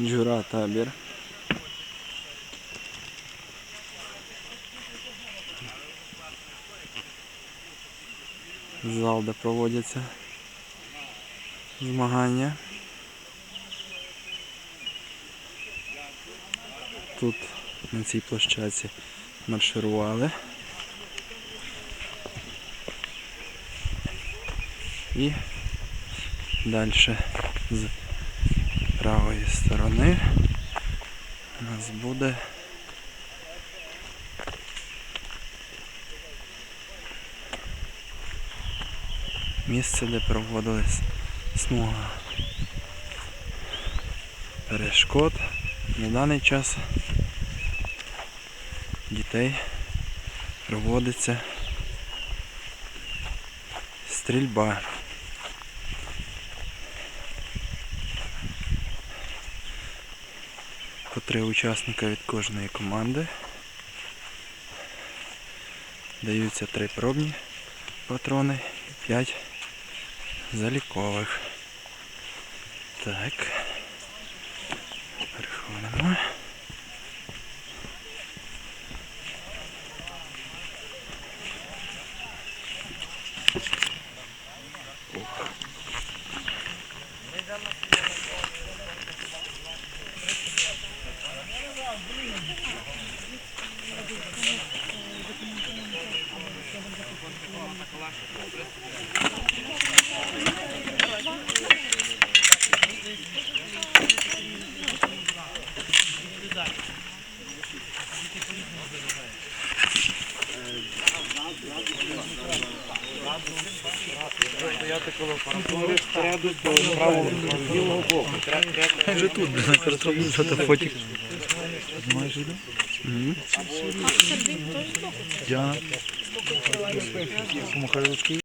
Джура табір. Зал, де проводяться змагання. Тут на цій площадці марширували. І далі з правої сторони у нас буде місце, де проводилась смуга перешкод. На даний час дітей проводиться стрільба. По три учасника від кожної команди. Даються три пробні патрони і п'ять залікових. Так. Переходимо. Вже тут, зараз за фотик. Діана. Михайловський.